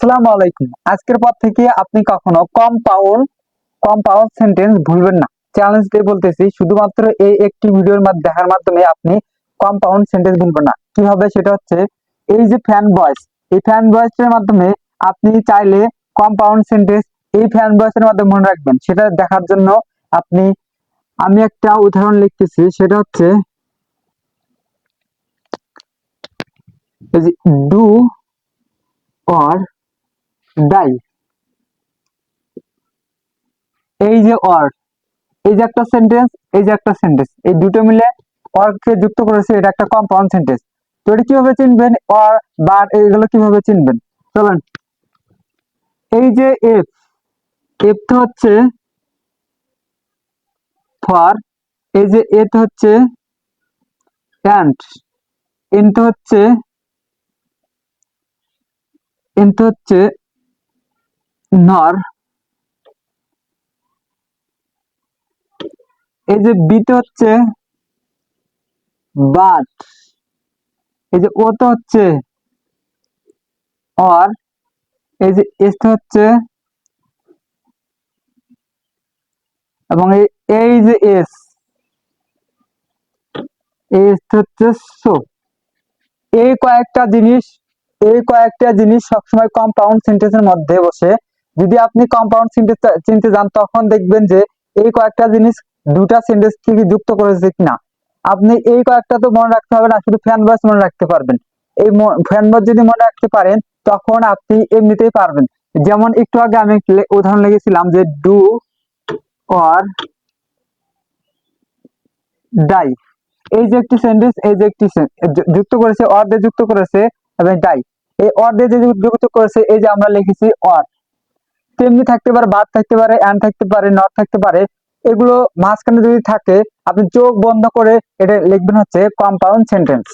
আসসালামু আলাইকুম আজকের পর থেকে আপনি কখনো সেন্টেন্স ভুলবেন না। চ্যালেঞ্জ দিয়ে বলতেছি, শুধুমাত্র এই একটি ভিডিওর দেখার মাধ্যমে আপনি সেন্টেন্স ভুলবেন না। কীভাবে সেটা হচ্ছে, এই যে ফ্যান ভয়েস এই ফ্যান মাধ্যমে আপনি চাইলে সেন্টেন্স এই ফ্যান মাধ্যমে মনে রাখবেন। সেটা দেখার জন্য আপনি, আমি একটা উদাহরণ লিখতেছি, সেটা হচ্ছে ডু অর ডাই। এই যে অর, এই যে একটা সেন্টেন্স এই যে একটা সেন্টেন্স এই দুটো মিলে অরকে যুক্ত করেছে, এটা একটা কম্পাউন্ড সেন্টেন্স তো এটা কীভাবে চিনবেন? অর বাট এইগুলো কীভাবে চিনবেন? চলেন। এই যে এফ এফ তো হচ্ছে ফর এই যে এ তো হচ্ছে অ্যান্ড তো হচ্ছে এন তো হচ্ছে নর। এই যে বিতে হচ্ছে বাট। এই যে ও তো হচ্ছে অর। এই যে এস হচ্ছে এবং এই এই যে এস এস হচ্ছে সো। এই কয়েকটা জিনিস, এই কয়েকটা জিনিস সবসময় কম্পাউন্ড সেন্টেন্সের মধ্যে বসে যদি আপনি কম্পাউন্ড সেন্টেন্স চিনতে যান, তখন দেখবেন যে এই কয়েকটা জিনিস দুটা সেন্টেন্স থেকে যুক্ত করেছে কিনা। আপনি এই কয়েকটা তো মনে রাখতে হবে না, শুধু ফ্যান ভয়েস মনে রাখতে পারবেন। এই ফ্যান ভয়েস যদি মনে রাখতে পারেন, তখন আপনি এমনিতেই পারবেন। যেমন একটু আগে আমি উদাহরণ লিখেছিলাম যে ডু অর ডাই এই যে একটি সেন্টেন্স এই যে একটি যুক্ত করেছে অর দিয়ে যুক্ত করেছে, এবং ডাই এই অর দিয়ে যে যুক্ত করেছে, এই যে আমরা লিখেছি অর তেমনি থাকতে পারে, বাদ থাকতে পারে অ্যান থাকতে পারে নট থাকতে পারে, এগুলো মাঝখানে যদি থাকে, আপনি চোখ বন্ধ করে এটা লিখবেন হচ্ছে কম্পাউন্ড সেন্টেন্স